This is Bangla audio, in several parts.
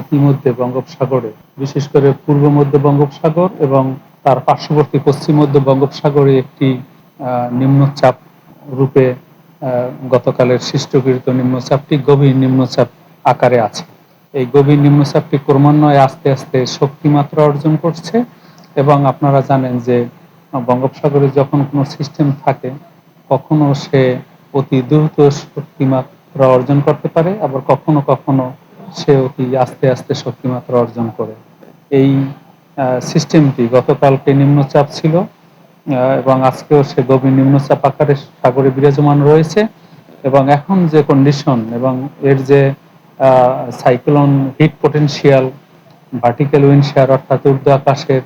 ইতিমধ্যে বঙ্গোপসাগরে, বিশেষ করে পূর্ব মধ্য বঙ্গোপসাগর এবং তার পার্শ্ববর্তী পশ্চিম মধ্য বঙ্গোপসাগরে একটি নিম্নচাপ রূপে গতকালের সৃষ্টকৃত নিম্নচাপটি গভীর নিম্নচাপ আকারে আছে। এই গভীর নিম্নচাপটি ক্রমান্বয়ে আস্তে আস্তে শক্তিমাত্রা অর্জন করছে এবং আপনারা জানেন যে বঙ্গোপসাগরে যখন কোনো সিস্টেম থাকে, কখনো সে অতি দ্রুত শক্তিমাত্রা অর্জন করতে পারে, আবার কখনো কখনো সে অতি আস্তে আস্তে শক্তিমাত্রা অর্জন করে। এই সিস্টেমটি গতকালকে নিম্নচাপ ছিল এবং আজকেও সে গভীর নিম্নচাপ আকারে সাগরে বিরাজমান রয়েছে, এবং এখন যে কন্ডিশন এবং এর যে cyclone heat potential vertical wind shear অর্থাৎ ঊর্ধ্ব আকাশের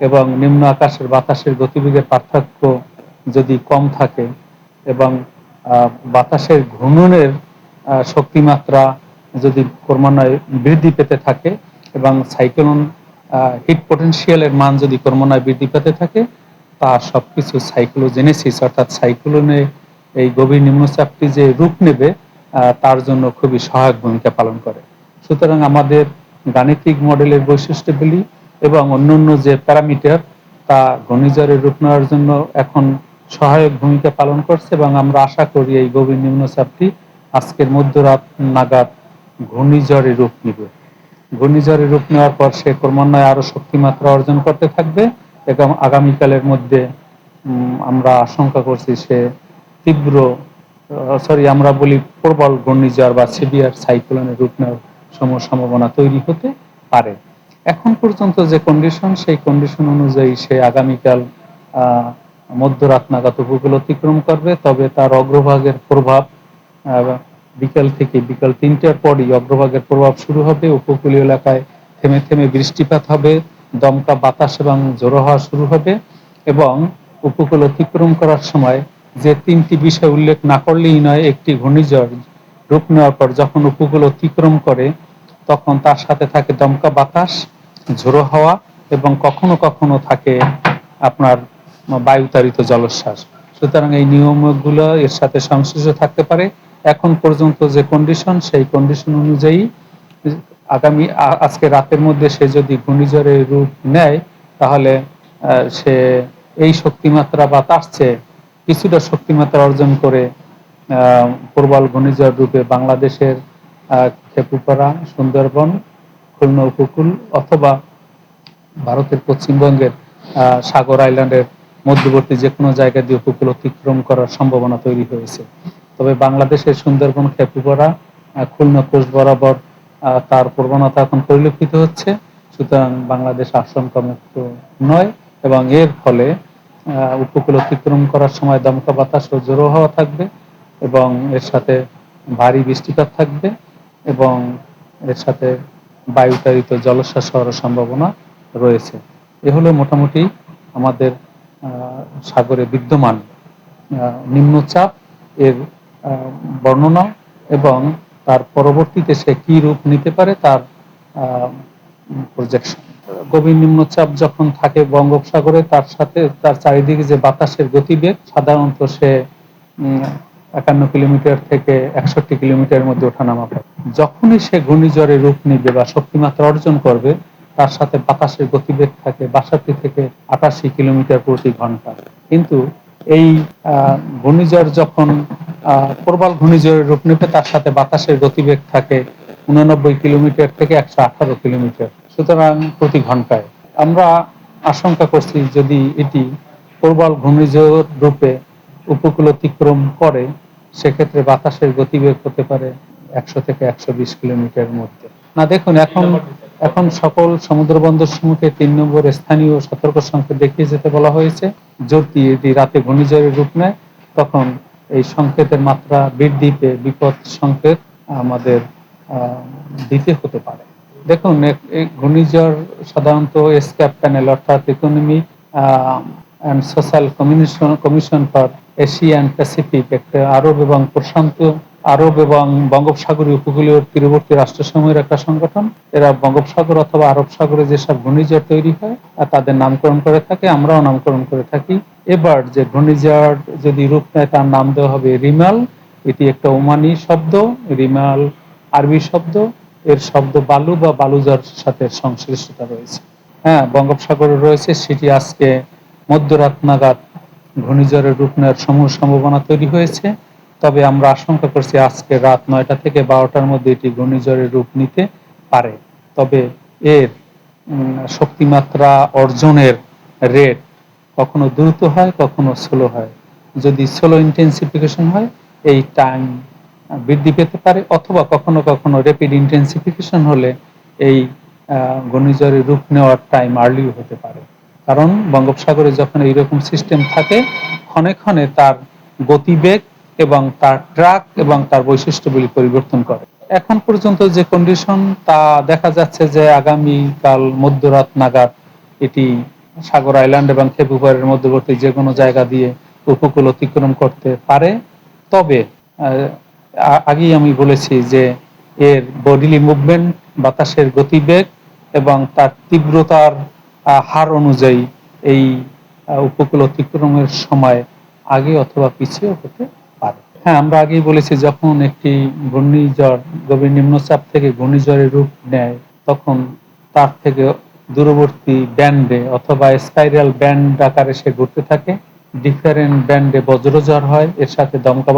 এবং নিম্ন আকাশের বাতাসের গতিবেগের পার্থক্য যদি কম থাকে এবং বাতাসের ঘূর্ণনের শক্তিমাত্রা যদি ক্রমান্বয়ে বৃদ্ধি পেতে থাকে এবং সাইক্লোন হিট পটেনশিয়ালের মান যদি ক্রমান্বয়ে বৃদ্ধি পেতে থাকে তা সবকিছু সাইক্লোজেনেসিস, অর্থাৎ সাইক্লোনে এই গভীর নিম্নচাপটি যে রূপ নেবে তার জন্য খুবই সহায়ক ভূমিকা পালন করে। সুতরাং আমাদের গাণিতিক মডেলের বৈশিষ্ট্যগুলি এবং অন্যান্য যে প্যারামিটার, তা ঘূর্ণিঝড়ের রূপ নেওয়ার জন্য এখন সহায়ক ভূমিকা পালন করছে এবং আমরা আশা করি এই গভীর নিম্নচাপটি আজকের মধ্যরাত নাগাদ ঘূর্ণিঝড়ে রূপ নিবে। ঘূর্ণিঝড়ে রূপ নেওয়ার পর সে ক্রমান্বয়ে আরও শক্তিমাত্রা অর্জন করতে থাকবে এবং আগামীকালের মধ্যে আমরা আশঙ্কা করছি সে তীব্র সরি আমরা বলি প্রবল ঘূর্ণিঝড় বা সিভিয়ার সাইক্লোনের রূপ নেওয়ার সম- সম্ভাবনা তৈরি হতে পারে। এখন পর্যন্ত যে কন্ডিশন সেই কন্ডিশন অনুযায়ী সে আগামীকাল মধ্যরাত নাগাদ উপকূল অতিক্রম করবে, তবে তার অগ্রভাগের প্রভাব বিকাল থেকে বিকাল তিনটার পরই অগ্রভাগের প্রভাব শুরু হবে। উপকূলীয় এলাকায় থেমে থেমে বৃষ্টিপাত হবে, দমকা বাতাস এবং জোড়ো হওয়া শুরু হবে এবং উপকূল অতিক্রম করার সময় যে তিনটি বিষয় উল্লেখ না করলেই নয়, একটি ঘূর্ণিঝড় রূপ নেওয়ার পর যখন উপকূল অতিক্রম করে, তখন তার সাথে থাকে দমকা বাতাস ঝোড়ো হাওয়া এবং কখনো কখনো থাকে আপনার বায়ুতাড়িত জলোচ্ছ্বাস। সুতরাং এই নিয়মগুলো এর সাথে সংশ্লিষ্ট থাকতে পারে। এখন পর্যন্ত যে কন্ডিশন সেই কন্ডিশন অনুযায়ী আগামী আজকে রাতের মধ্যে সে যদি ঘূর্ণিঝড়ের রূপ নেয়, তাহলে সে এই শক্তিমাত্রা বা তার চেয়ে কিছুটা শক্তিমাত্রা অর্জন করে প্রবল ঘূর্ণিঝড় রূপে বাংলাদেশের খেপুপাড়া, সুন্দরবন, খুলনা উপকূল অথবা ভারতের পশ্চিমবঙ্গের সাগর আইল্যান্ডের মধ্যবর্তী যে কোনো জায়গা দিয়ে উপকূল অতিক্রম করার সম্ভাবনা তৈরি হয়েছে। তবে বাংলাদেশের সুন্দরবন খেপুপাড়া খুলনা কোষ বরাবর তার প্রবণতা এখন পরিলক্ষিত হচ্ছে। সুতরাং বাংলাদেশ আশঙ্কা মুক্ত নয় এবং এর ফলে উপকূল অতিক্রম করার সময় দমকা বাতাস ও জোরো হওয়া থাকবে এবং এর সাথে ভারী বৃষ্টিপাত থাকবে এবং এর সাথে বায়ুতাড়িত জলোচ্ছ্বাস হওয়ার সম্ভাবনা রয়েছে। এ হলো মোটামুটি আমাদের সাগরে বিদ্যমান নিম্নচাপ। এর বর্ণনা এবং তার পরবর্তীতে সে কি রূপ নিতে পারে তার প্রজেকশন গভীর নিম্নচাপ যখন থাকে বঙ্গোপসাগরে, তার সাথে তার চারিদিকে যে বাতাসের গতিবেগ, সাধারণত সে একান্ন কিলোমিটার থেকে একষট্টি কিলোমিটারের মধ্যে ওঠানামা করে। যখনই সে ঘূর্ণিঝড়ে রূপ নিবে বা শক্তিমাত্রা অর্জন করবে, তার সাথে বাতাসের গতিবেগ থাকে বাষট্টি থেকে আটাশি কিলোমিটার প্রতি ঘণ্টা। কিন্তু এই ঘূর্ণিঝড় যখন প্রবল ঘূর্ণিঝড়ের রূপ নেবে তার সাথে বাতাসের গতিবেগ থাকে উননব্বই কিলোমিটার থেকে একশো আঠারো কিলোমিটার, সুতরাং প্রতি ঘন্টায় আমরা আশঙ্কা করছি যদি এটি প্রবল ঘূর্ণিঝড় রূপে উপকূল অতিক্রম করে, সেক্ষেত্রে বাতাসের গতিবেগ হতে পারে একশো থেকে একশো বিশ কিলোমিটারের মধ্যে। না, দেখুন, এখন এখন সকল সমুদ্র বন্দর তিন নম্বর স্থানীয় সতর্ক সংকেত দেখিয়ে যেতে বলা হয়েছে। যদি এটি রাতে ঘূর্ণিঝড়ের রূপ নেয়, তখন এই সংকেতের মাত্রা বৃদ্ধি পেয়ে বিপদ সংকেত আমাদের দিতে হতে পারে। দেখুন ঘূর্ণিঝড় সাধারণত এসক্যাপ প্যানেল অর্থাৎ economic and social commission commission for Asia and Pacific একটা আরব এবং প্রশান্ত, আরব এবং বঙ্গোপসাগরীয় উপকূলীয় তীরবর্তী রাষ্ট্রসমূহের একটা সংগঠন। এরা বঙ্গোপসাগর অথবা আরব সাগরে যেসব ঘূর্ণিঝড় তৈরি হয় তাদের নামকরণ করে থাকে, আমরাও নামকরণ করে থাকি। এবার যে ঘূর্ণিঝড় যদি রূপ নেয়, তার নাম দেওয়া হবে রিমাল। এটি একটা ওমানি শব্দ, রিমাল আরবি শব্দ। এর শব্দ বালু বা বালুজার সাথে সংশ্লিষ্টতা রয়েছে। হ্যাঁ বঙ্গোপসাগরে রয়েছে, সেটি আজকে মধ্যরাত নাগাদ ঘূর্ণিঝড়ের রূপ নেওয়ার সমূহ সম্ভাবনা তৈরি হয়েছে। তবে আমরা আশঙ্কা করছি আজকে রাত নয়টা থেকে বারোটার মধ্যে এটি ঘূর্ণিঝড়ের রূপ নিতে পারে। তবে এর শক্তিমাত্রা অর্জনের রেট কখনো দ্রুত হয়, কখনো স্লো হয়। যদি স্লো ইন্টেন্সিফিকেশন হয়, এই টাইম বৃদ্ধি পেতে পারে, অথবা কখনো কখনো র্যাপিড ইন্টেন্সিফিকেশন হলে এই ঘূর্ণিঝড়ের রূপ নেওয়ার টাইম আর্লিও হতে পারে। কারণ বঙ্গোপসাগরে যখন এইরকম সিস্টেম থাকে, ক্ষণে ক্ষণে তার গতিবেগ এবং তার ট্রাক এবং তার বৈশিষ্ট্যগুলি পরিবর্তন করে। এখন পর্যন্ত যে কন্ডিশন তা দেখা যাচ্ছে যে আগামীকাল মধ্যরাত নাগাদ এটি সাগর আইল্যান্ড এবং খেপুপাড়ের মধ্যবর্তী যে কোনো জায়গা দিয়ে উপকূল অতিক্রম করতে পারে। তবে আগেই আমি বলেছি যে এর বডিলি মুভমেন্ট বাতাসের গতিবেগ এবং তার তীব্রতার হার অনুযায়ী এই উপকূল অতিক্রমের সময় আগে অথবা পিছিয়ে হতে পারে। হ্যাঁ আমরা আগেই বলেছি যখন একটি ঘূর্ণিঝড়, গভীর নিম্নচাপ থেকে ঘূর্ণিঝড়ের রূপ নেয়, তখন তার থেকে দূরবর্তী ব্যান্ডে অথবা স্পাইরাল ব্যান্ড আকারে সে ঘুরতে থাকে। ডিফারেন্ট ব্যান্ডে বজ্রঝড় হয়, এর সাথে দমকা